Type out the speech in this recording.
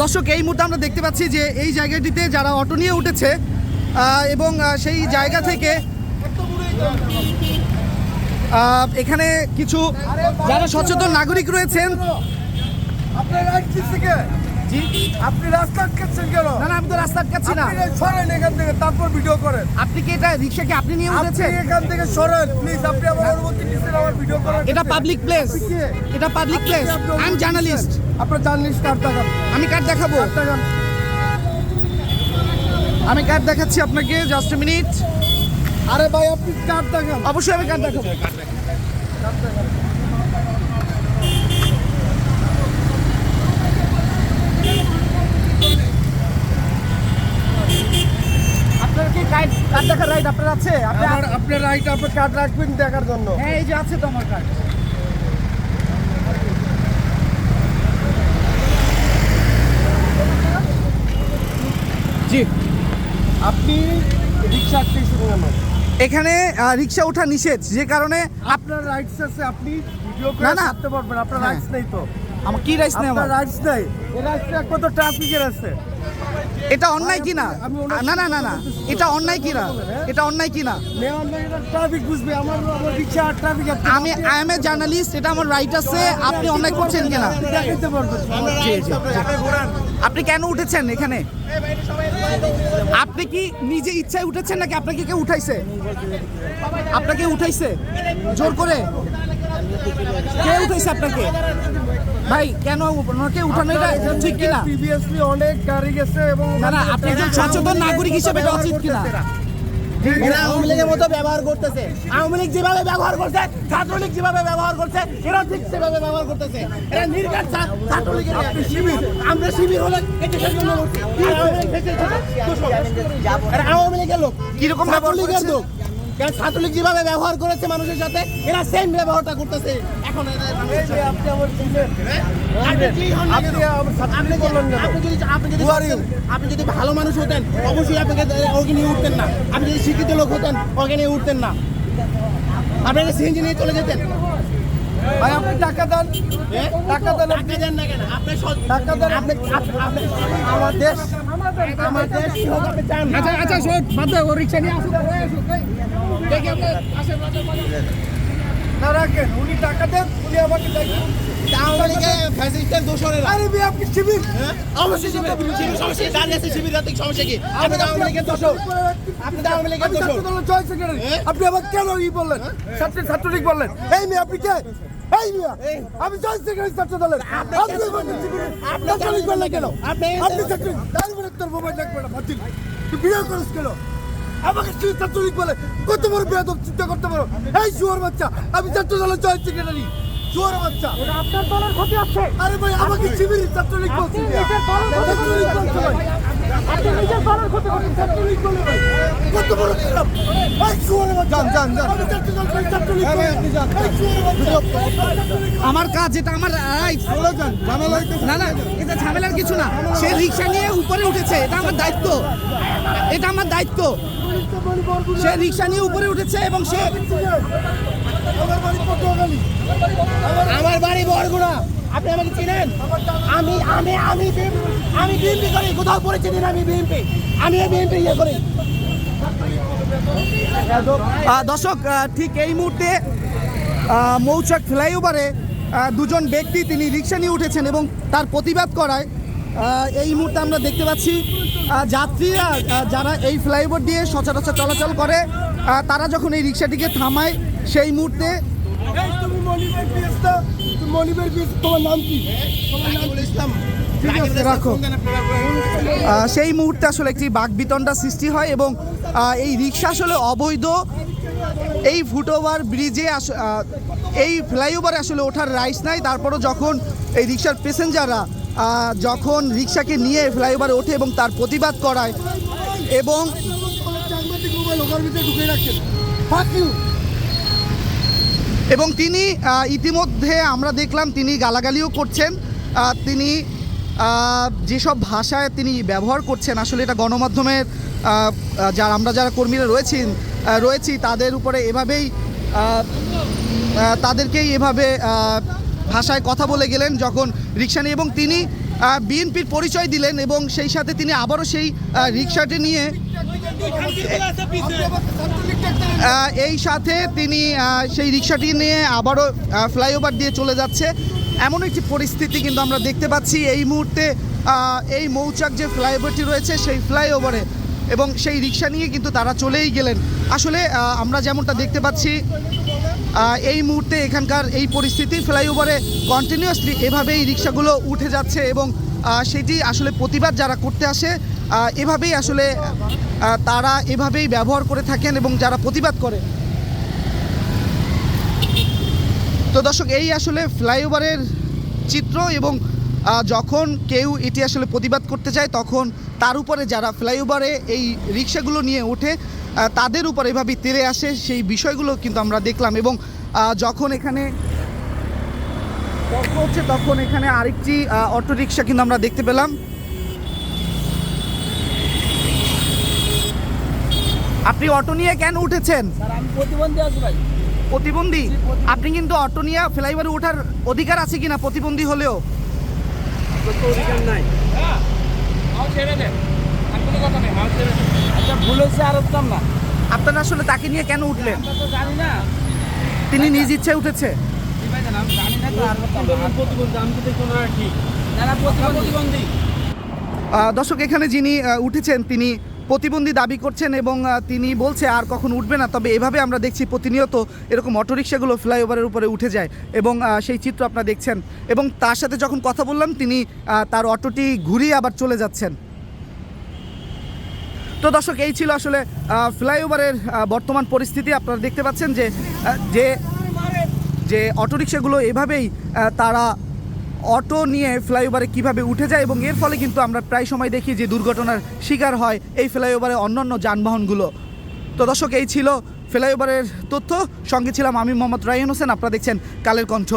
দর্শক, এই মুহূর্তে আমরা দেখতে পাচ্ছি যে এই জায়গাটিতে যারা অটো নিয়ে উঠেছে এবং সেই জায়গা থেকে এখানে কিছু যারা সচেতন নাগরিক রয়েছেন, আপনার জি। আপনি রাস্তা আটকাচ্ছেন কেন? না না আমি তো রাস্তা আটকাচ্ছি না। আপনি সরেন এখান থেকে তারপর ভিডিও করেন। আপনি কি এটা রিক্সাকে আপনি নিয়ে আপনি এখান থেকে সরেন প্লিজ আপনি আমার অনুমতি নিচ্ছেন আমার ভিডিও করার এটা পাবলিক প্লেস এটা public place I am journalist. আপনার জার্নালিস্ট কার্ড দেখান। আমি কার্ড দেখাবো। আমি কার্ড দেখাচ্ছি আপনাকে জাস্ট মিনিট আরে ভাই আপনি কার্ড দেখান। অবশ্যই আমি কার্ড দেখাবো। আপনার কি কার্ড কার্ড দেখার রাইট আপনার আছে? আপনি আমার আপনার রাইট আপনি কার্ড রাখবেন দেখার জন্য। হ্যাঁ এই যে আছে তো আমার কার্ড জি। আপনি রিক্সা আটকেছেন কেন এখানে রিক্সা ওঠা নিষেধ যে কারণে আপনার রাইটস আছে আপনি ভিডিও করে। পারবেন আপনার হ্যাঁ। রাইটস নেই তো। আমার কি রাইস নেই আপনার আমার? রাইটস নেই। এই রাইটস একমাত্র ট্রাফিকের আছে। এটা অন্যায় কিনা? না না না না। এটা অন্যায় কিনা? এটা অন্যায় কিনা? ট্রাফিক বুঝবে। আমার আমার ট্রাফিক আমি আই এম এ জার্নালিস্ট এটা আমার রাইট আছে। আপনি অন্যায় করছেন কিনা? আপনি কেন উঠেছেন এখানে? আপনি কি নিজে ইচ্ছায় উঠেছেন নাকি আপনাকে কেউ উঠাইছে? আপনাকে উঠাইছে? জোর করে? কে উঠাইছে আপনাকে? ভাই কেন ওনাকে উঠানো এটা ঠিক কিনা? প্রিভিয়াসলি অনেক গাড়ি গেছে এবং না না আপনি একজন সচেতন নাগরিক হিসেবে এটা উচিত কিনা? এরা। আওয়ামী লীগের মতো ব্যবহার করতেছে। আওয়ামী লীগ যেভাবে ব্যবহার করছে ছাত্রলীগ যেভাবে ব্যবহার করছে এরা ঠিক সেভাবে ব্যবহার করতেছে। এরা ছাত্রলীগের শিবির। আমরা শিবির হলে জন্য আওয়ামী লীগের লোক। কীরকম ছাত্রলীগের লোক। কারণ ছাত্রলীগ যেভাবে ব্যবহার করেছে মানুষের সাথে এরা সেম ব্যবহারটা করতেছে। এখন। আপনি আপনি? আপনি আপনি যদি- আপনি আপনি আপনি ভালো মানুষ হতেন অবশ্যই আপনাকে ওকে নিয়ে উঠতেন না। আপনি যদি শিক্ষিত লোক হতেন ওকে নিয়ে উঠতেন না। আপনাকে সিএনজি নিয়ে চলে যেতেন। ভাই আপনি টাকা দেন। হ্যাঁ? টাকা দেন টাকা দেন না কেন? আপনি সৎ- টাকা দেন। আপনি আমার দেশ আমার দেশ আপনি আচ্ছা আচ্ছা শোন বাদ দাও রিক্সা নিয়ে আসুন না রাখেন উনি টাকা দেন উনি আমাকে আপনি হ্যাঁ? হ্যাঁ? আবার কেন ই বললেন? ছাত্র ছাত্রলীগ বললেন। এই মেয়ে আপনি কে? এই মিয়া আমি জয়েন্ট সেক্রেটারি ছাত্র দলের আপনি আপনি ছাত্রলীগ বললেন কেন? আপনি- ছাত্রলীগ তাই বলে তোর মোবাইল লাগবে না বাতিল। তুই বিয়ে করিস কেন? আমাকে তুই ছাত্রলীগ বলে। কত বড় বেদ চিন্তা করতে পারো? এই জুয়ার বাচ্চা আমি ছাত্র দলের জয়েন্ট সেক্রেটারি। বাচ্চা। আপনার দলের ক্ষতি হচ্ছে। আরে ভাই আমাকে শিবির ছাত্রলীগ বলছি নিজের দলের ক্ষতি ছাত্রলীগ বলছে ভাই আপনি নিজের দলের ক্ষতি করছেন। ছাত্রলীগ বলে কত বড় খারাপ আমার কাজ এটা আমার রাইট না না এটা ঝামেলার কিছু না। সে রিক্সা নিয়ে উপরে উঠেছে এটা আমার দায়িত্ব। এটা আমার দায়িত্ব। সে রিক্সা নিয়ে উপরে উঠেছে এবং সে আমার বাড়ি বরগুনা। আপনি আমাকে চিনেন? আমি আমি আমি আমি বিএনপি করি কোথাও পরিচিত আমি বিএনপি আমি বিএনপি ইয়ে করি। দর্শক ঠিক এই মুহূর্তে মৌচাক ফ্লাইওভারে দুজন ব্যক্তি তিনি রিক্সা নিয়ে উঠেছেন এবং তার প্রতিবাদ করায় আহ, এই মুহূর্তে আমরা দেখতে পাচ্ছি যাত্রীরা যারা এই ফ্লাইওভার দিয়ে সচরাচর চলাচল করে তারা যখন এই রিক্সাটিকে থামায় সেই মুহূর্তে তোমার নাম কি? তোমার নাম ইসলাম রাখো। সেই মুহূর্তে আসলে একটি বাকবিতণ্ডা সৃষ্টি হয় এবং এই রিক্সা আসলে অবৈধ। এই ফুটওভার ব্রিজে এই ফ্লাইওভারে আসলে ওঠার রাইস নাই। তারপরও যখন এই রিক্সার প্যাসেঞ্জাররা যখন রিক্সাকে নিয়ে ফ্লাইওভারে ওঠে এবং তার প্রতিবাদ করায় এবং এবং তিনি ইতিমধ্যে আমরা দেখলাম তিনি গালাগালিও করছেন। তিনি যেসব ভাষায় তিনি ব্যবহার করছেন, আসলে এটা গণমাধ্যমের যারা, আমরা যারা কর্মীরা রয়েছেন রয়েছি, তাদের উপরে এভাবেই তাদেরকেই এভাবে ভাষায় কথা বলে গেলেন যখন রিক্সা নিয়ে এবং তিনি বিএনপির পরিচয় দিলেন এবং সেই সাথে তিনি আবারও সেই রিক্সাটি নিয়ে এই সাথে তিনি সেই রিক্সাটি নিয়ে আবারও ফ্লাইওভার দিয়ে চলে যাচ্ছে। এমন একটি পরিস্থিতি কিন্তু আমরা দেখতে পাচ্ছি এই মুহূর্তে এই মৌচাক যে ফ্লাইওভারটি রয়েছে সেই ফ্লাইওভারে এবং সেই রিক্সা নিয়ে কিন্তু তারা চলেই গেলেন। আসলে আমরা যেমনটা দেখতে পাচ্ছি এই মুহূর্তে এখানকার এই পরিস্থিতি ফ্লাইওভারে কন্টিনিউয়াসলি এভাবেই রিক্সাগুলো উঠে যাচ্ছে এবং সেটি আসলে প্রতিবাদ যারা করতে আসে এভাবেই আসলে তারা এভাবেই ব্যবহার করে থাকেন এবং যারা প্রতিবাদ করে তো দর্শক, এই আসলে ফ্লাইওভারের চিত্র এবং যখন কেউ এটি আসলে প্রতিবাদ করতে চায়, তখন তার উপরে যারা ফ্লাইওভারে এই রিক্সাগুলো নিয়ে ওঠে তাদের উপর এভাবে তেরে আসে, সেই বিষয়গুলো কিন্তু আমরা দেখলাম এবং যখন এখানে হচ্ছে, তখন এখানে আরেকটি অটো রিক্সা কিন্তু আমরা দেখতে পেলাম। আপনি অটো নিয়ে কেন উঠেছেন? আমি প্রতিবন্ধী আছি ভাই। প্রতিবন্ধী? আপনি কিন্তু অটো নিয়ে ফ্লাইওভারে ওঠার অধিকার আছে কিনা প্রতিবন্ধী হলেও? আচ্ছা ভুল হয়েছে আর না। আপনারা আসলে তাকে নিয়ে কেন উঠলেন? তিনি নিজ ইচ্ছে উঠেছে। দর্শক এখানে যিনি উঠেছেন তিনি প্রতিবন্ধী দাবি করছেন এবং তিনি বলছে আর কখন উঠবে না, তবে এভাবে আমরা দেখছি প্রতিনিয়ত এরকম অটোরিকশাগুলো ফ্লাইওভারের উপরে উঠে যায় এবং সেই চিত্র আপনারা দেখছেন এবং তার সাথে যখন কথা বললাম, তিনি তার অটোটি ঘুরিয়ে আবার চলে যাচ্ছেন। তো দর্শক, এই ছিল আসলে ফ্লাইওভারের বর্তমান পরিস্থিতি। আপনারা দেখতে পাচ্ছেন যে যে যে অটোরিকশাগুলো এভাবেই তারা অটো নিয়ে ফ্লাইওভারে কীভাবে উঠে যায় এবং এর ফলে কিন্তু আমরা প্রায় সময় দেখি যে দুর্ঘটনার শিকার হয় এই ফ্লাইওভারে অন্যান্য যানবাহনগুলো। তো দর্শক, এই ছিল ফ্লাইওভারের তথ্য। সঙ্গে ছিলাম আমি মোহাম্মদ রায়ন হোসেন। আপনারা দেখছেন কালের কণ্ঠ।